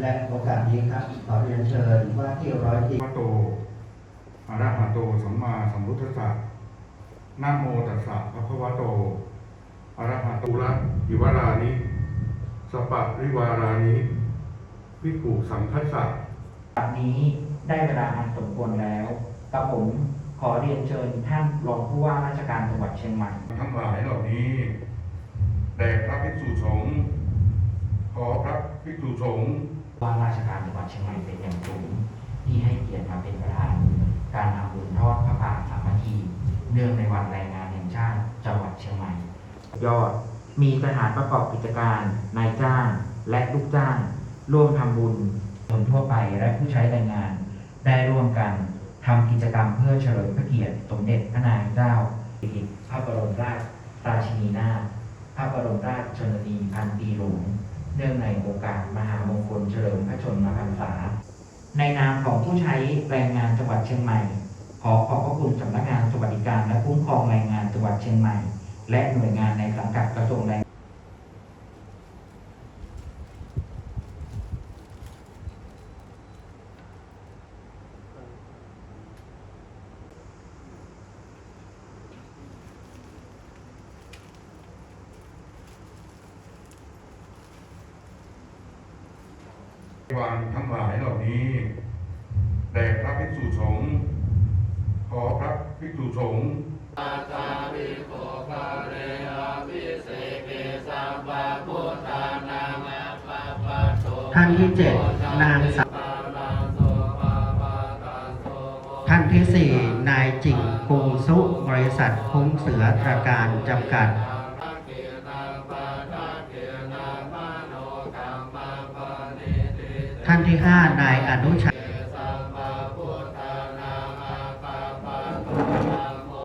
และโอกาสนี้ครับขอเรียนเชิญว่าที่ร้อยตรีพระโตอะระหะโตสัมมาสัมพุทธัสสะนะโมตัสสะภะคะวะโตอะระหะโตระอิวารานิสปะริวารานิวิกุสังคัสสะบัดนี้ได้เวลาอันสมควรแล้วกระผมขอเรียนเชิญท่านรองผู้ว่าราชการจังหวัดเชียงใหม่ ทั้งหลายเหล่านี้แด่พระภิกษุสงฆ์ขอพระภิกษุสงฆ์ ว่าราชการจังหวัดเชียงใหม่เป็นอย่างสูงที่ให้เกียรติมาเป็นประธาน การทำบุญทอดพระป่าสามัคคีเนื่องในวันแรงงานแห่งชาติจังหวัดเชียงใหม่ ยอดมีสถานประกอบกิจการนายจ้างและลูกจ้าง ร่วมทำบุญคนทั่วไปและผู้ใช้แรงงาน ได้ร่วมกันทำกิจกรรมเพื่อเฉลิมพระเกียรติสมเด็จพระนางเจ้าสิริพระบรมราชราชินีนาถพระบรมราชชนนีพันปีหลวงเนื่องในโอกาสมหา มเฉลิมพระชนมพรรษา ในนามของผู้ใช้แรงงานจังหวัดเชียงใหม่ ขอขอบพระคุณสำนักงานสวัสดิการและคุ้มครองแรงงานจังหวัดเชียงใหม่ และหน่วยงานในสังกัดกระทรวงแรง วานทั้งหลายเหล่านี้แด่พระภิกษุสงฆ์ขอพระภิกษุสงฆ์ท่านที่เจ็ดนางสาวท่านที่สี่นายจิงกุงสุบริษัทคุ้มเสือตราการจำกัด ท่านที่ห้านายอนุชา